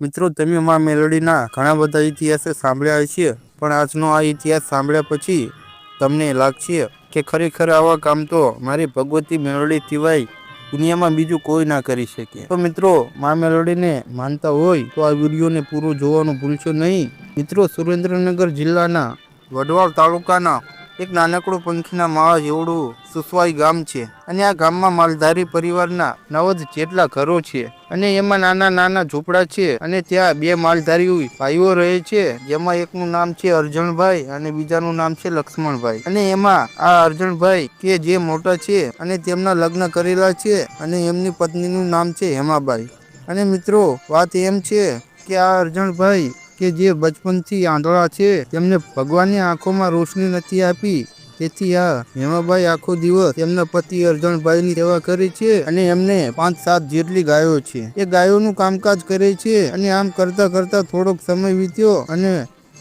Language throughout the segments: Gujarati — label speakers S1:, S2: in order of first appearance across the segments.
S1: મિત્રો, તમે મા મેલોડીના ઘણા બધા ઇતિહાસો સાંભળ્યા છે પણ આજનો આ ઇતિહાસ સાંભળ્યા પછી તમને લાગશે કે ખરેખર આવા કામ તો મારી ભગવતી મેલોડી સિવાય દુનિયામાં બીજું કોઈ ના કરી શકે. તો મિત્રો, મા મેલોડીને માનતા હોય તો આ વિડીયોને પૂરો જોવાનું ભૂલશો નહીં. મિત્રો, સુરેન્દ્રનગર જિલ્લાના વડવાળ તાલુકાના એક નાનકડું પંખીના માળા જેવડું સુસવાઈ ગામ છે. અને આ ગામમાં માલધારી પરિવારના નવ જેટલા ઘરો છે. અને એમાં નાના નાના ઝૂંપડા છે અને ત્યાં બે માલધારી ભાઈઓ રહે છે. જેમાં એકનું નામ છે અર્જણભાઈ અને બીજાનું નામ છે લક્ષ્મણભાઈ. અને એમાં આ અર્જણભાઈ કે જે મોટા છે અને તેમના લગ્ન કરેલા છે અને એમની પત્નીનું નામ છે હેમાબાઈ. અને મિત્રો, વાત એમ છે કે આ અર્જણભાઈ કે જે બચપનથી આંધળા છે, તેમને ભગવાનની આંખોમાં રોશની નથી આપી. તેથી આ હેમાભાઈ આખો દિવસ તેમના પતિ અર્જણભાઈની સેવા કરે છે અને એમને પાંચ સાત જેટલી ગાયો છે. એ ગાયોનું કામકાજ કરે છે અને આમ કરતા કરતા થોડોક સમય વીત્યો અને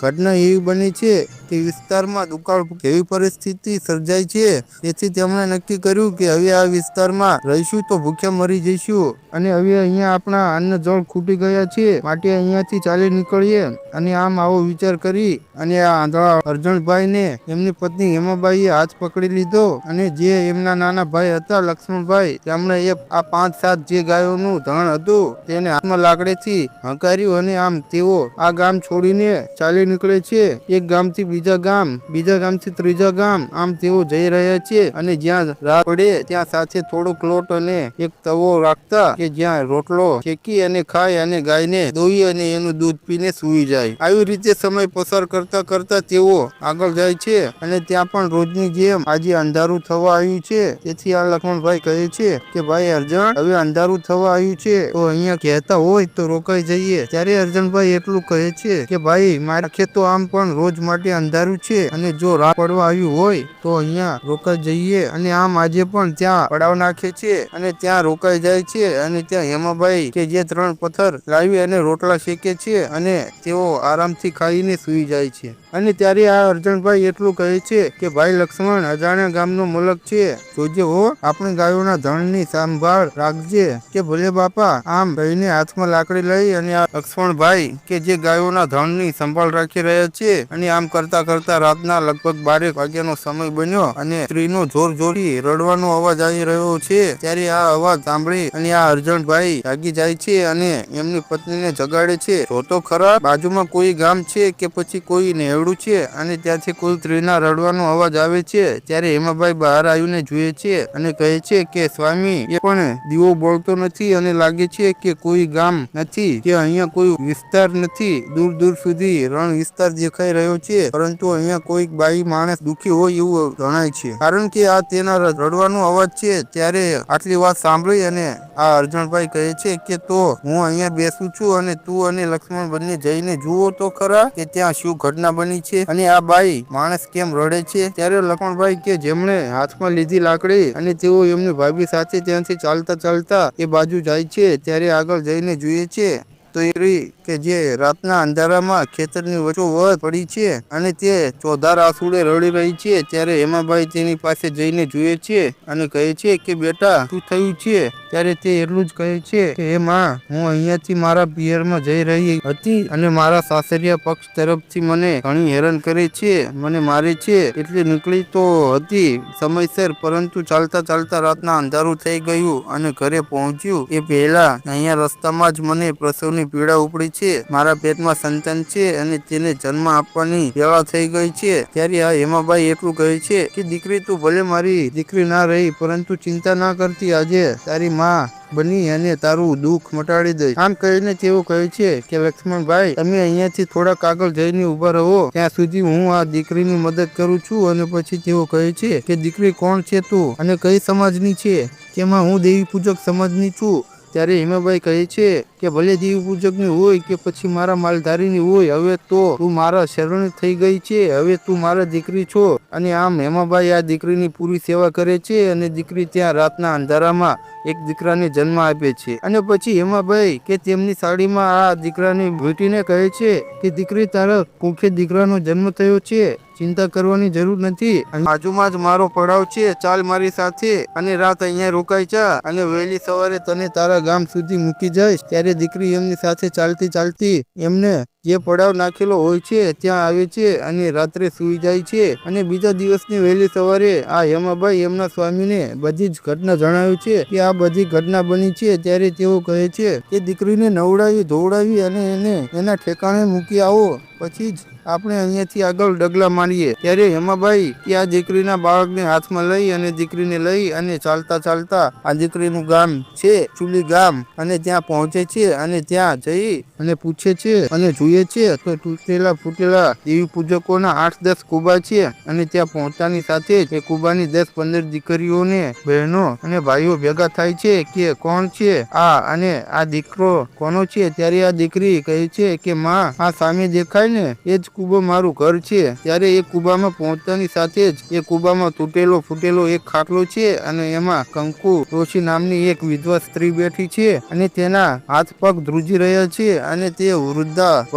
S1: ઘટના એવી બની છે કે વિસ્તારમાં દુકાળ એવી પરિસ્થિતિ સર્જાય છે, તેથી તેમણે નક્કી કર્યું કે હવે આ વિસ્તારમાં રહીશું તો ભૂખ્યા મરી જઈશું. અને હવે અહીંયા આપણા અન્ન જળ ખૂટી ગયા છે, માટે અહીંયાથી ચાલી નીકળીએ. અને આમ આવો વિચાર કરી અને આ આંધળા અર્જણભાઈને એમની પત્ની હેમાબાઈએ હાથ પકડી લીધો. અને જે એમના નાના ભાઈ હતા, લક્ષ્મણભાઈ, તેમણે એ આ પાંચ સાત જે ગાયોનું ધણ હતું, તેને હાથમાં લાકડીથી હંકાર્યું અને આમ તેઓ આ ગામ છોડીને ચાલી નીકળે છે. એક ગામથી બીજા ગામ, બીજા ગામથી ત્રીજા ગામ. આમ તેઓ જઈ રહ્યા છે અને જ્યાં રાત પડે ત્યાં સાથે થોડોક લોટ અને એક તવો રાખતા કે જ્યાં રોટલો શેકી અને ખાય અને ગાયને દોઈ અને એનું દૂધ પીને સૂઈ જાય. આવી રીતે સમય પસાર કરતા કરતા તેઓ આગળ જાય છે અને ત્યાં પણ રોજની જેમ આજે અંધારું થવા આવ્યું છે. તેથી આ લક્ષ્મણભાઈ કહે છે કે, ભાઈ અર્જણ, હવે અંધારું થવા આવ્યું છે. તો અહીંયા કહેતા હોય તો રોકાઈ જઈએ. ત્યારે અર્જણભાઈ એટલું કહે છે કે, ભાઈ, મારા ખેતો આમ પણ રોજ માટે અંધારું છે અને જો રાત પડવા આવ્યું હોય તો અહીંયા રોકાઈ જઈએ અને આમ આજે પણ ત્યાં પડાવ નાખે છે અને ત્યાં રોકાઈ જાય છે અને ત્યાં હેમાભાઈ કે જે ત્રણ પથ્થર લાવી અને રોટલા શેકે છે અને તેઓ આરામથી ખાઈને સૂઈ જાય છે. અને ત્યારે આ અર્જણભાઈ એટલું કહે છે કે ભાઈ લક્ષ્મણ, અજાણ્યા ગામનો મુલક છે. જોજે હો, આપણી ગાયોના ધણની સંભાળ રાખજે. કે ભલે બાપા, આમ કહીને હાથમાં લાકડી લઈ અને આ લક્ષ્મણભાઈ કે જે ગાયોના ધણની સંભાળ રાખી રહ્યા છે અને આમ કરતા કરતા રાતના લગભગ બારેક વાગ્યાનો સમય બન્યો અને સ્ત્રીનો જોર જોડી રડવાનો અવાજ આવી રહ્યો છે. ત્યારે આ અવાજ સાંભળી અને આ અર્જણભાઈ જાગી જાય છે અને એમની પત્નીને જગાડે છે. જોતો ખરા, બાજુમાં કોઈ ગામ છે કે પછી કોઈ નેવડું છે અને ત્યાંથી કોઈ સ્ત્રીના રડવાનો અવાજ આવે છે, ત્યારે હેમાભાઈ બહાર આવીને જુએ છે અને કહે છે કે, સ્વામી, એ પણ દીવો બોલતો નથી અને લાગે છે કે કોઈ ગામ નથી, કે અહીંયા કોઈ વિસ્તાર નથી. દૂર દૂર સુધી રણ વિસ્તાર દેખાઈ રહ્યો છે, પરંતુ અહીંયા કોઈક બાઈ માણસ દુખી હોય એવું જણાય છે. કારણ કે આ તેના રડવાનો અવાજ છે, ત્યારે આટલી વાત સાંભળી અને આ અર્જણભાઈ કહે છે કે, તો હું અહીંયા બેસું છું અને તું અને લક્ષ્મણ બંને જઈને જુઓ તો ખરા કે ત્યાં શું ઘટના બની છે. અને આ બાઈ માણસ કેમ રડે છે? ત્યારે લખણભાઈ કે જેમણે હાથમાં લીધી લાકડી અને તેઓ એમની ભાભી સાથે ત્યાંથી ચાલતા ચાલતા એ બાજુ જાય છે. ત્યારે આગળ જઈને જોઈએ છે. તો એ સ્ત્રી કે જે રાતના અંધારામાં ખેતરની વચ્ચોવચ પડી છે અને તે ચોધાર આસુડે રડી રહી છે, ત્યારે હેમાભાઈ તેની પાસે જઈને જુએ છે અને કહે છે કે, બેટા, શું થયું છે? ત્યારે તે એટલું જ કહે છે કે, હે માં, હું અહીંયાથી મારા પિયરમાં જઈ રહી હતી અને મારા સાસરિયા પક્ષ તરફથી મને ઘણી હેરાન કરે છે, મને મારે છે એટલે નીકળી તો હતી સમયસર, પરંતુ ચાલતા ચાલતા રાતના અંધારું થઈ ગયું અને ઘરે પહોંચ્યું. એ પહેલા અહીંયા રસ્તામાં જ મને પ્રસવની પીડા ઉપડી છે. મારા પેટમાં સંતાન છે અને તેને જન્મ આપવાની વેળા થઈ ગઈ છે. ત્યારે આ હેમાબાઈ એટલું કહે છે કે, દીકરી, તું ભલે મારી દીકરી ના રહી, પરંતુ ચિંતા ના કરતી આજે તારી માં બની અને તારું દુઃખ મટાડી દઈશ. આમ કહીને તેઓ કહે છે કે, લક્ષ્મણભાઈ, તમે અહીંયાથી થોડાક આગળ જઈને ઊભા રહો. ત્યાં સુધી હું આ દીકરીની મદદ કરું છું. અને પછી તેઓ કહે છે કે, દીકરી કોણ છે તું અને કઈ સમાજની છે? તેમાં હું દેવી પૂજક સમાજની છું? ત્યારે હિમાભાઈ કહે છે કે ભલે દેવી પૂજકની હોય કે પછી મારા માલધારીની હોય, હવે તો તું મારા શરણ થઈ ગઈ છે, હવે તું મારા દીકરી છો. અને આમ હેમાબાઈ આ દીકરીની પૂરી સેવા કરે છે અને દીકરી ત્યાં રાતના અંધારામાં એક દીકરાને જન્મ આપે છે. અને પછી હેમાભાઈ કે તેમની સાડીમાં આ દીકરાની ભેટીને કહે છે કે, દીકરી, તારા કુખે દીકરાનો જન્મ થયો છે. ચિંતા કરવાની જરૂર નથી. બાજુમાં જ મારો પડાવ છે. ચાલ મારી સાથે. અને રાત અહીંયા રોકાય જા. અને વહેલી સવારે તને તારા ગામ સુધી મૂકી જઈશ. ત્યારે દીકરી એમની સાથે ચાલતી ચાલતી એમને જે પડાવ નાખેલો હોય છે, ત્યાં આવે છે અને રાત્રે સૂઈ જાય છે. અને બીજા દિવસની વહેલી સવારે આ હેમાભાઈ એમના સ્વામીને બધી જ ઘટના જણાવ્યું છે કે આ બધી ઘટના બની છે ત્યારે તેઓ કહે છે કે દીકરીને નવડાવી, ધોવડાવી અને એને એના ઠેકાણે મૂકી આવો. પછી જ આપણે અહીંયાથી આગળ ડગલા મારીએ. ત્યારે હેમાભાઈ કે આ દીકરીના બાળકને હાથમાં લઈ અને દીકરીને લઈ અને ચાલતા ચાલતા આ દીકરીનું ગામ છે, ચુલી ગામ. અને ત્યાં પહોંચે છે અને ત્યાં જઈ અને પૂછે છે અને જોઈએ છે તો તૂટેલા ફૂટેલા દેવી પૂજકોના આઠ દસ કુબા છે અને ત્યાં પહોંચતાની સાથે જ એ કુબાની દસ પંદર દીકરીઓને, બહેનો અને ભાઈઓ ભેગા થાય છે કે કોણ છે, આ અને આ દીકરો કોનો છે, ત્યારે આ દીકરી કહે છે કે, માં, આ સામે દેખાય ને, એ જ કુબો મારું ઘર છે. ત્યારે એ કુબામાં પહોંચતાની સાથે જ એ કુબામાં તૂટેલો ફૂટેલો એક ખાટલો છે અને એમાં કંકુ ડોશી નામની એક વિધવા સ્ત્રી બેઠી છે અને તેના હાથ પગ ધ્રુજી રહ્યા છે અને તે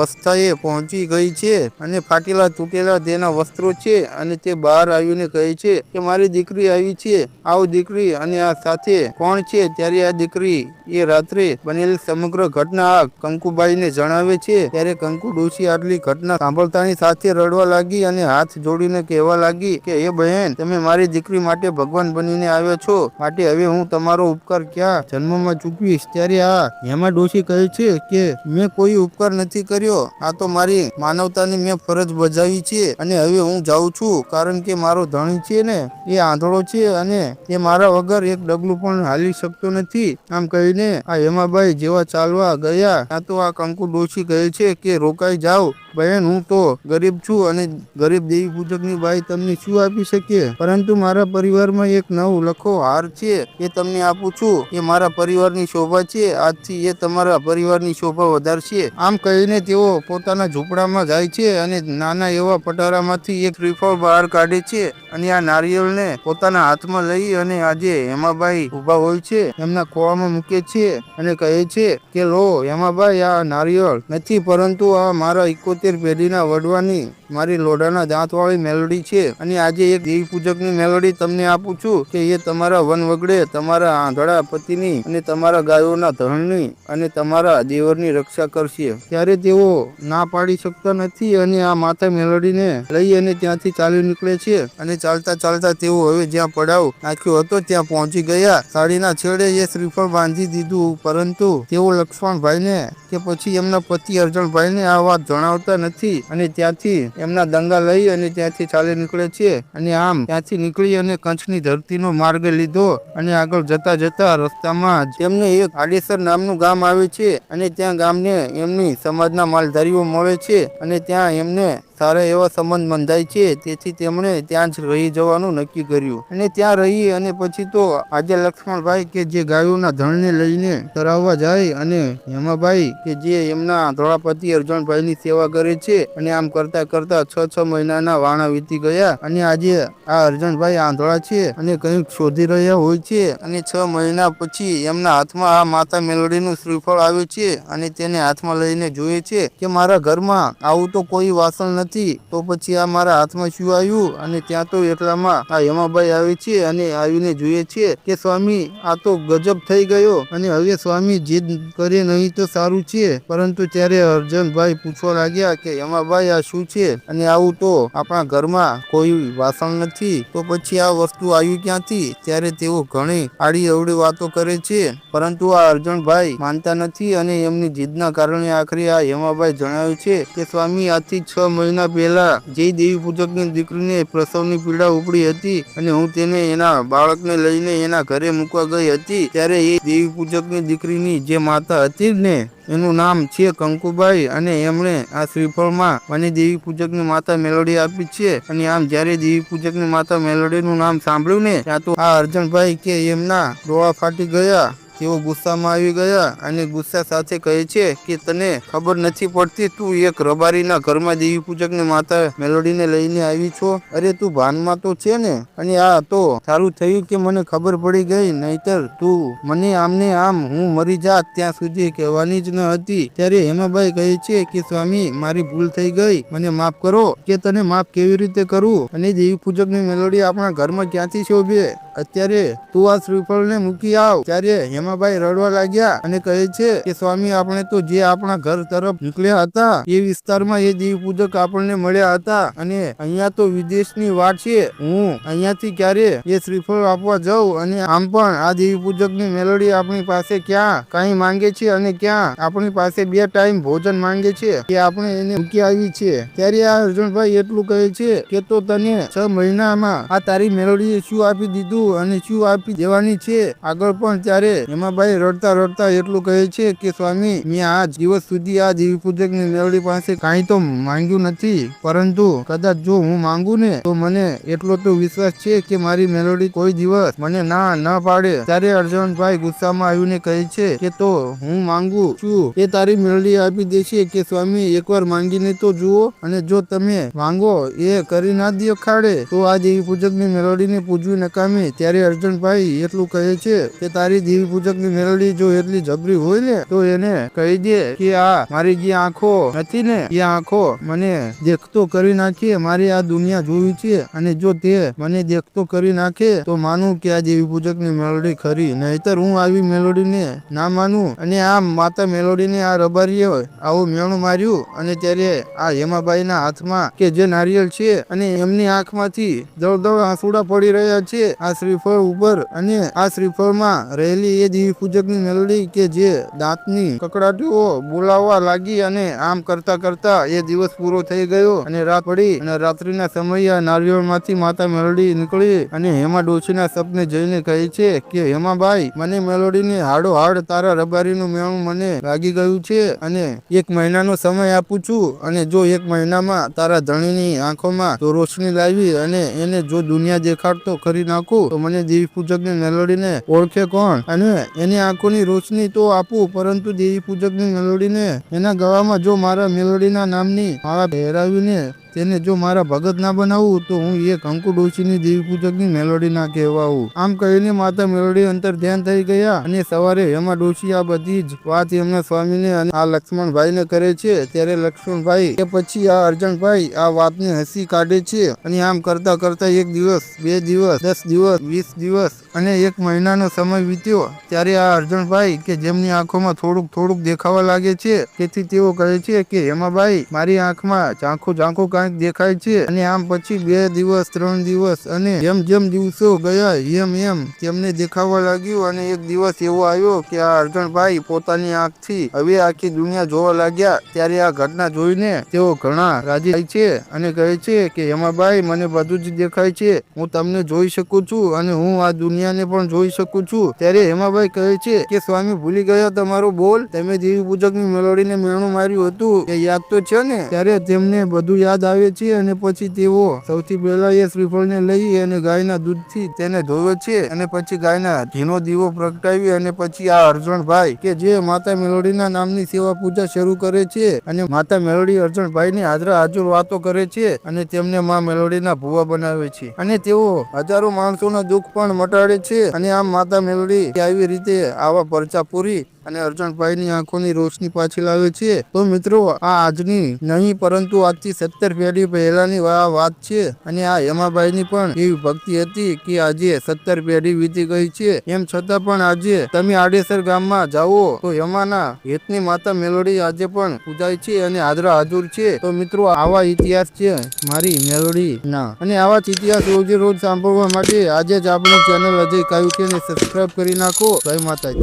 S1: વૃદ્ધાવસ્થાએ પહોંચી ગઈ છે અને ફાટેલા તૂટેલા તેના વસ્ત્રો છે અને તે બહાર આવીને કહે છે કે મારી દીકરી આવી છે. આવો દીકરી અને આ સાથે કોણ છે? ત્યારે આ દીકરી એ રાત્રે બનેલી સમગ્ર ઘટના આ કંકુબાઈને જણાવે છે. ત્યારે કંકુ ડોશી આટલી ઘટના સાંભળતાની સાથે રડવા લાગી અને હાથ જોડીને કહેવા લાગી કે એ બહેન, તમે મારી દીકરી માટે ભગવાન બનીને આવ્યા છો. માટે હવે હું તમારો ઉપકાર ક્યાં જન્મમાં ચૂકવીશ? ત્યારે આ હેમા ડોશી કહે છે કે, મેં કોઈ ઉપકાર નથી કર્યો. આ તો મારી માનવતાની મેં ફરજ બજાવી છે અને હવે હું જાઉં છું કારણ કે મારો ધણી છે ને, એ આંધળો છે અને એ મારા વગર એક ડગલું પણ હાલી શકતો નથી. આમ કહીને આ હેમાબાઈ જેવા ચાલવા ગયા. આ તો આ કંકુ ડોશી કહે છે કે રોકાઈ જાઓ. બહેન, હું તો ગરીબ છું અને ગરીબ દેવી પૂજકની બાઈ તમને શું આપી શકીએ? પરંતુ મારા પરિવારમાં એક નવ લખો હાર છે એ તમને આપું છું. એ મારા પરિવારની શોભા છે. આજથી એ તમારા પરિવારની શોભા વધારશે. આમ કહીને તેઓ પોતાના ઝૂંપડામાં જાય છે અને નાના એવા પટારામાંથી એક શ્રીફળ બહાર કાઢે છે અને આ નારિયેળને પોતાના હાથમાં લઈ અને આજે હેમાબાઈ ઊભા હોય છે. એમના ખોવામાં મૂકે છે અને કહે છે કે, લો હેમાબાઈ, આ નારિયેળ નથી, પરંતુ આ મારા ઇકોતેર પેઢીના વડવાની મારી લોઢાના દાંતવાળી મેલોડી છે અને આજે એક દેવી પૂજકની મેલોડી તમને આપું છું કે એ તમારા વન વગડે તમારા આંધળા પતિની અને તમારા ગાયોના ધણની અને તમારા દેવરની રક્ષા કરશે. ત્યારે તેઓ ના પાડી શકતા નથી અને આ માતા મેલોડીને લઈ અને ત્યાંથી ચાલી નીકળે છે અને ચાલતા ચાલતા તેઓ હવે જ્યાં પડાવ નાખ્યો હતો ત્યાં પહોંચી ગયા. સાડીના છેડે એ શ્રીફળ બાંધી દીધું, પરંતુ તેઓ લક્ષ્મણભાઈને કે પછી એમના પતિ અર્જણભાઈને આ વાત જણાવતા નથી અને ત્યાંથી એમના દંગા લઈ અને ત્યાંથી ચાલી નીકળે છે અને આમ ત્યાંથી નીકળી અને કચ્છની ધરતીનો માર્ગ લીધો અને આગળ જતા જતા રસ્તામાં જ એક આડેસર નામનું ગામ આવે છે. અને ત્યાં ગામને એમની સમાજના માલધારીઓ મળે છે. અને ત્યાં એમને સારા એવા સંબંધ બંધાય છે, તેથી તેમણે ત્યાં જ રહી જવાનું નક્કી કર્યું. અને ત્યાં રહી અને પછી તો આજે લક્ષ્મણભાઈ કે જે ગાયોના ધણને લઈને ચરાવવા જાય અને હેમાભાઈ કે જે એમના ધોળાપતિ અર્જુનભાઈની સેવા કરે છે અને આમ કરતા કરતા છ છ મહિનાના વાણા વીતી ગયા અને આજે આ અર્જણભાઈ આંધળા છે અને કંઈક શોધી રહ્યા હોય છે અને છ મહિના પછી એમના હાથમાં આ માતા મેલડીનું શ્રીફળ આવે છે અને તેને હાથમાં લઈને જોઈએ છે કે મારા ઘરમાં આવું તો કોઈ વાસણ નથી તો પછી આ મારા હાથમાં શું આવ્યું? અને ત્યાં તો એટલામાં આ હેમાભાઈ આવે છે અને આવીને જોઈએ છે કે સ્વામી, આ તો ગજબ થઈ ગયો. અને હવે સ્વામી જીદ કરે નહીં તો સારું છે. પરંતુ ત્યારે અર્જનભાઈ પૂછવા લાગ્યા કે હેમાભાઈ, આ શું છે? અને આવું તો આપણા ઘરમાં કોઈ વાસણ નથી. તો પછી આ વસ્તુ આવી ક્યાંથી? ત્યારે તેઓ ઘણી આડી અવડી વાતો કરે છે. પરંતુ આ અર્જણભાઈ માનતા નથી અને એમની જીદના કારણે આખરે આ હેમાભાઈ જણાવ્યું છે કે સ્વામી, આજથી છ મહિના પહેલા જે દેવી પૂજકની દીકરીને પ્રસવની પીડા ઉપડી હતી અને હું તેને એના બાળકને લઈને એના ઘરે મૂકવા ગઈ હતી. ત્યારે એ દેવી પૂજકની દીકરીની જે માતા હતી ને, એનું નામ છે કંકુબાઈ અને એમણે આ શ્રીફળમાં મને દેવી પૂજકની માતા મેલોડી આપી છે. અને આમ જ્યારે દેવી પૂજકની માતા મેલોડીનું નામ સાંભળ્યું ને, ત્યાં તો આ અર્જનભાઈ કે એમના ડોળા ફાટી ગયા. તેઓ ગુસ્સામાં આવી ગયા અને ગુસ્સા સાથે કહે છે કે, તને ખબર નથી પડતી તું એક રબારીના ઘરમાં દેવી પૂજકની માતા મેલોડીને લઈને આવી છો? અરે, તું ભાનમાં તો છે ને? અને આ તો સારું થયું કે મને ખબર પડી ગઈ, નહીતર તું મને આમને આમ હું મરી જાત ત્યાં સુધી કહેવાની જ ન હતી. ત્યારે હેમાબાઈ કહે છે કે, સ્વામી, મારી ભૂલ થઈ ગઈ. મને માફ કરો કે તને માફ કેવી રીતે કરું? અને દેવી પૂજકની મેલોડી આપણા ઘરમાં ક્યાંથી શોભે? અત્યારે તું આ શ્રીફળને મૂકી આવ. ત્યારે હેમાબાઈ રડવા લાગ્યા અને કહે છે કે, સ્વામી, આપણે તો જે આપણા ઘર તરફ નીકળ્યા હતા, એ વિસ્તારમાં એ દેવી પૂજક આપણને મળ્યા હતા અને અહીંયા તો વિદેશની વાત છે. હું અહીંયાથી ક્યારે એ શ્રીફળ આપવા જાઉં અને આમ પણ આ દેવી પૂજકની મેલોડી આપણી પાસે ક્યાં? કાંઈ માંગે છે અને ક્યાં? આપણી પાસે બે ટાઈમ ભોજન માંગે છે કે આપણે એને મૂકી આવી છે. ત્યારે આ અર્જુનભાઈ એટલું કહે છે કે, તો તને છ મહિનામાં આ તારી મેલોડીએ શું આપી દીધું? અને શું આપી દેવાની છે. આગળ પણ ત્યારે હેમાભાઈ રડતા રડતા એટલું કહે છે કે, સ્વામી, મેં આ દિવસ સુધી આ દેવી પૂજકની મેલોડી પાસે કાંઈ તો માંગ્યું નથી. પરંતુ કદાચ જો હું માંગુ ને, તો મને એટલો તો વિશ્વાસ છે કે મારી મેલોડી કોઈ દિવસ મને ના ના પાડે. ત્યારે અર્જુનભાઈ ગુસ્સામાં આવીને કહે છે કે, તો હું માંગુ છું. એ તારી મેળડી આપી દેશે કે, સ્વામી, એકવાર માંગીને તો જુઓ અને જો તમે માંગો, એ કરી ના દે ખાડે. તો આ દેવી પૂજકની મેલોડીને પૂજવી નકામી ત્યારે અર્જુનભાઈ એટલું કહે છે કે તારી દેવી પૂજકની મેલડી જો એટલી જબરી હોય ને, તો એને કહી દે કે આ મારી જે આંખો નથી ને, એ આંખો મને દેખતો કરી નાખીએ મારી આ દુનિયા જોવી છે અને જો તે મને દેખતો કરી નાખે, તો માનું કે આ દેવી પૂજકની મેલોડી ખરી. નહીતર હું આવી મેલોડીને ના માનું અને આ માતા મેલોડીને આ રબારીએ આવું મેણું માર્યું અને ત્યારે આ હેમાબાઈના હાથમાં કે જે નારિયેળ છે અને એમની આંખમાંથી દળ દળ આંસુડા પડી રહ્યા છે, આ શ્રીફળ ઉપર અને આ શ્રીફળમાં રહેલી એ દેવી પૂજકની મેલોડી કે જે દાંતની કકડાટીઓ બોલાવવા લાગી અને આમ કરતા કરતા એ દિવસ પૂરો થઈ ગયો અને રાત પડી અને રાત્રિના સમયે આ નારિયેળમાંથી માતા મેલોડી નીકળી અને હેમા ડોશીના સપને જઈને કહે છે કે, હેમાબાઈ, મને મેલોડીને હાડો હાડ તારા રબારીનું મેણું મને લાગી ગયું છે અને એક મહિનાનો સમય આપું છું અને જો એક મહિનામાં તારા ધણીની આંખોમાં તો રોશની લાવી અને એને જો દુનિયા દેખાડતો કરી નાખું તો મને દેવી પૂજકની નલોડીને ઓળખે કોણ? અને એની આંખોની રોશની તો આપું, પરંતુ દેવી પૂજકની નલોડીને એના ગળામાં જો મારા મેલોડીના નામની માળા પહેરાવીને તેને જો મારા ભગત ના બનાવું, તો હું એક અંકુ ડોશીની દેવી પૂજકની મેલોડી ના કહેવાવું. આમ કહીને માતા મેલોડી અંતર ધ્યાન થઈ ગયા અને સવારે હેમા ડોશી આ બધી જ વાત એમના સ્વામીને અને આ લક્ષ્મણભાઈને કરે છે. ત્યારે લક્ષ્મણભાઈ કે પછી આ અર્જણભાઈ આ વાતને હસી કાઢે છે અને આમ કરતા કરતા એક દિવસ, બે દિવસ, દસ દિવસ, વીસ દિવસ અને એક મહિનાનો સમય વીત્યો. ત્યારે આ અર્જણભાઈ કે જેમની આંખોમાં થોડુંક થોડુંક દેખાવા લાગે છે, તેથી તેઓ કહે છે કે હેમાભાઈ મારી આંખમાં ઝાંખું ઝાંખું કાંઈક દેખાય છે અને આમ પછી બે દિવસ, ત્રણ દિવસ અને જેમ જેમ દિવસો ગયા, એમ એમ તેમને દેખાવા લાગ્યું અને એક દિવસ એવો આવ્યો કે આ અર્જણભાઈ પોતાની આંખથી હવે આખી દુનિયા જોવા લાગ્યા. ત્યારે આ ઘટના જોઈને તેઓ ઘણા રાજી થાય છે અને કહે છે કે, હેમાભાઈ, મને બધું જ દેખાય છે. હું તમને જોઈ શકું છું અને હું આ દુનિયાને પણ જોઈ શકું છું. ત્યારે હેમાભાઈ કહે છે કે, સ્વામી, ભૂલી ગયા તમારો બોલ. તમે દેવી પૂજકની મેલોડીને મેણું માર્યું હતું. એ યાદ તો છે ને? ત્યારે તેમને બધું યાદ આવે છે અને પછી તેઓ સૌથી પહેલા એ શ્રીફળને લઈ અને ગાયના દૂધથી તેને ધોવે છે અને પછી ગાયના ઘીનો દીવો પ્રગટાવી અને પછી આ અર્જુનભાઈ કે જે માતા મેલોડીના નામની સેવા પૂજા શરૂ કરે છે અને માતા મેલોડી અર્જુનભાઈની હાજરા હાજર વાતો કરે છે અને તેમને માં મેલોડીના ભુવા બનાવે છે. અને તેઓ હજારો માણસોના દુઃખ પણ મટાડે છે અને આમ માતા મેલોડી આવી રીતે આવા પરચા પૂરી અને અર્જુનભાઈની આંખોની રોશની પાછી લાવે છે. તો મિત્રો, આ આજની નહીં, પરંતુ આજથી સત્તર પેઢી પહેલાની વાત છે. અને આ હેમાબાઈની પણ એવી ભક્તિ હતી કે આજે સત્તર પેઢી વીતી ગઈ છે. એમ છતાં પણ આજે તમે આડેસર ગામમાં જાઓ, તો હેમાના હેતની માતા મેલોડી આજે પણ પૂજાય છે અને હાજરા હાજર છે. તો મિત્રો, આવા ઇતિહાસ છે મારી મેલોડી ના અને આવા જ ઇતિહાસ રોજે રોજ સાંભળવા માટે આજે જ આપણું ચેનલ અજય કહ્યું કે સબસ્ક્રાઈબ કરી નાખો. જય માતાજી.